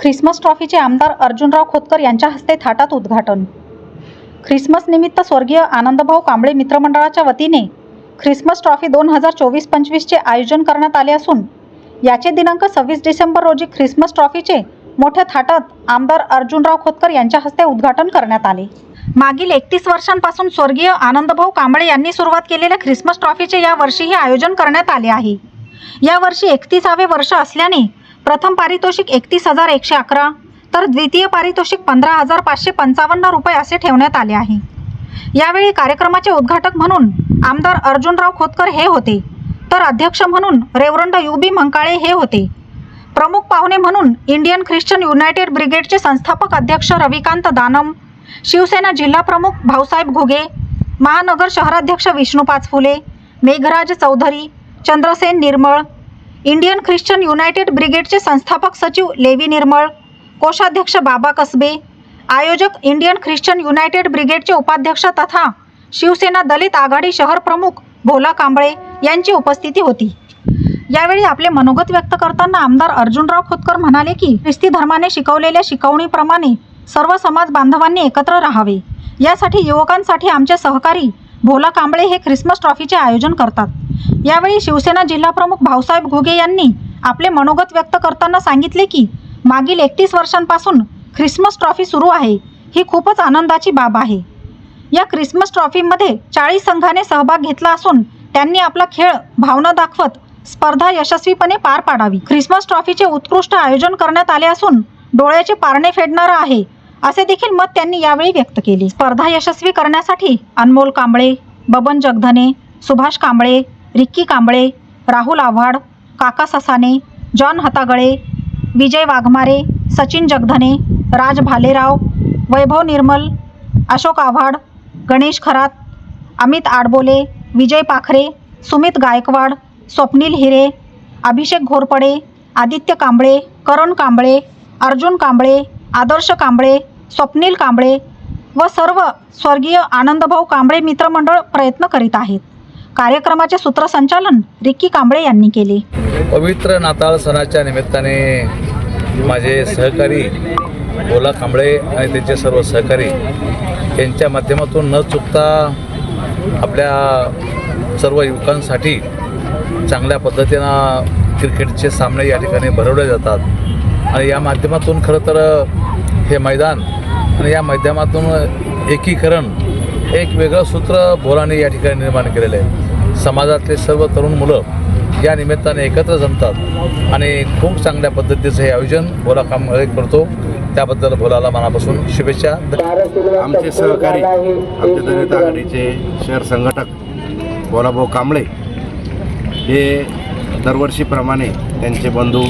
Christmas ट्रॉफीचे आमदार अर्जुनराव खोतकर यांच्या हस्ते थाटात उद्घाटन. ख्रिसमस निमित्त स्वर्गीय आनंदभाऊ कांबळे मित्रमंडळाच्या वतीने ख्रिसमस ट्रॉफी दोन हजार चोवीस पंचवीसचे आयोजन करण्यात आले असून याचे दिनांक सव्वीस डिसेंबर रोजी ख्रिसमस ट्रॉफीचे मोठ्या थाटात आमदार अर्जुनराव खोतकर यांच्या हस्ते उद्घाटन करण्यात आले. मागील एकतीस वर्षांपासून स्वर्गीय आनंदभाऊ कांबळे यांनी सुरुवात केलेल्या ख्रिसमस ट्रॉफीचे या वर्षीही आयोजन करण्यात आले आहे. यावर्षी एकतीसावे वर्ष असल्याने प्रथम पारितोषिक एकतीस हजार एकशे अकरा तर द्वितीय पारितोषिक पंधरा हजार पाचशे पंचावन्न रुपये असे ठेवण्यात आले आहे. यावेळी कार्यक्रमाचे उद्घाटक म्हणून आमदार अर्जुनराव खोतकर हे होते तर अध्यक्ष म्हणून रेवरंड यू बी मंकाळे हे होते. प्रमुख पाहुणे म्हणून इंडियन ख्रिश्चन युनायटेड ब्रिगेडचे संस्थापक अध्यक्ष रविकांत दानम शिवसेना जिल्हा प्रमुख भाऊसाहेब घुगे महानगर शहराध्यक्ष विष्णू पाचफुले मेघराज चौधरी चंद्रसेन निर्मळ इंडियन ख्रिश्चन युनायटेड ब्रिगेडचे संस्थापक सचिव लेवी निर्मळ कोषाध्यक्ष बाबा कसबे आयोजक इंडियन ख्रिश्चन युनायटेड ब्रिगेडचे उपाध्यक्ष तथा शिवसेना दलित आघाडी शहर प्रमुख भोला कांबळे यांची उपस्थिती होती. यावेळी आपले मनोगत व्यक्त करताना आमदार अर्जुनराव खोतकर म्हणाले की ख्रिस्ती धर्माने शिकवलेल्या शिकवणीप्रमाणे सर्व समाज बांधवांनी एकत्र राहावे. यासाठी युवकांसाठी आमचे सहकारी भोला कांबळे हे ख्रिसमस ट्रॉफीचे आयोजन करतात. यावेळी शिवसेना जिल्हाप्रमुख भाऊसाहेब घुगे यांनी आपले मनोगत व्यक्त करताना सांगितले की मागील एकतीस वर्षांपासून ख्रिसमस ट्रॉफी सुरू आहे. ही खूपच आनंदाची बाब आहे. या ख्रिसमस ट्रॉफीमध्ये चाळीस संघाने सहभाग घेतला असून त्यांनी आपला खेळ भावना दाखवत स्पर्धा यशस्वीपणे पार पाडावी. ख्रिसमस ट्रॉफीचे उत्कृष्ट आयोजन करण्यात आले असून डोळ्याचे पारणे फेडणारं आहे असे देखील मत त्यांनी यावेळी व्यक्त केले. स्पर्धा यशस्वी करण्यासाठी अनमोल कांबळे बबन जगधने सुभाष कांबळे रिक्की कांबळे राहुल आव्हाड काका ससाने जॉन हतागळे विजय वाघमारे सचिन जगधने राज भालेराव वैभव निर्मल अशोक आव्हाड गणेश खरात अमित आडबोले विजय पाखरे सुमित गायकवाड स्वप्नील हिरे अभिषेक घोरपडे आदित्य कांबळे करण कांबळे अर्जुन कांबळे आदर्श कांबळे स्वप्नील कांबळे व सर्व स्वर्गीय आनंदभाऊ कांबळे मित्रमंडळ प्रयत्न करीत आहेत. कार्यक्रमाचे सूत्रसंचालन रिक्की कांबळे यांनी केले. पवित्र नाताळ सणाच्या निमित्ताने माझे सहकारी ओला कांबळे आणि त्यांचे सर्व सहकारी यांच्या माध्यमातून न चुकता आपल्या सर्व युवकांसाठी चांगल्या पद्धतीनं क्रिकेटचे सामने या ठिकाणी भरवले जातात. आणि या माध्यमातून खरं तर हे मैदान आणि या माध्यमातून एकीकरण एक वेगळं सूत्र बोलाने या ठिकाणी निर्माण केलेलं आहे. समाजातले सर्व तरुण मुलं या निमित्ताने एकत्र जमतात आणि खूप चांगल्या पद्धतीचं हे आयोजन बोला काम करतो. त्याबद्दल भोलाला मनापासून शुभेच्छा. आमचे सहकारी आमचे दलित आघाडीचे शहर संघटक बोलाभाऊ कांबळे हे दरवर्षीप्रमाणे त्यांचे बंधू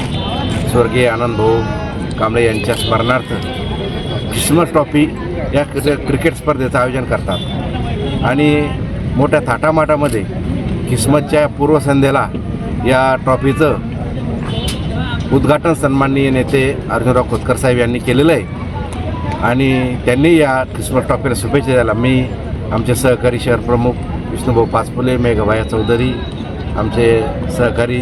स्वर्गीय आनंदभाऊ कांबळे यांच्या स्मरणार्थ क्रिसमस ट्रॉफी या क्रिकेट स्पर्धेचं आयोजन करतात. आणि मोठ्या थाटामाटामध्ये किस्मतच्या पूर्वसंध्येला या ट्रॉफीचं उद्घाटन सन्माननीय नेते अर्जुनराव खोतकर साहेब यांनी केलेलं आहे. आणि त्यांनी या ख्रिसमस ट्रॉफीला शुभेच्छा द्यायला मी आमचे सहकारी शहर प्रमुख विष्णुभाऊ पाचपुले मेघभाया चौधरी आमचे सहकारी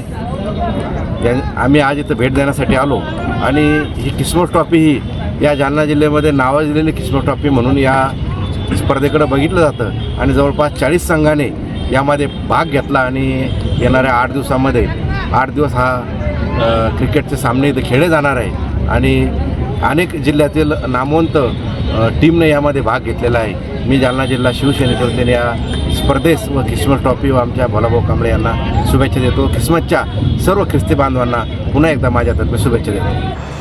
आम्ही आज इथं भेट देण्यासाठी आलो. आणि ही ख्रिसमस ट्रॉफी ही या जालना जिल्ह्यामध्ये नावाजलेली ख्रिसमस ट्रॉफी म्हणून या स्पर्धेकडे बघितलं जातं आणि जवळपास चाळीस संघाने यामध्ये भाग घेतला आणि येणाऱ्या आठ दिवसामध्ये आठ दिवस हा क्रिकेटचे सामने इथे खेळले जाणार आहे. आणि अनेक जिल्ह्यातील नामवंत टीमने यामध्ये भाग घेतलेला आहे. मी जालना जिल्हा शिवसेनेच्या या स्पर्धेस व ख्रिसमस ट्रॉफी व आमच्या भोलाभाऊ कांबळे यांना शुभेच्छा देतो. ख्रिसमसच्या सर्व ख्रिस्ती बांधवांना पुन्हा एकदा माझ्यातर्फे शुभेच्छा देतो.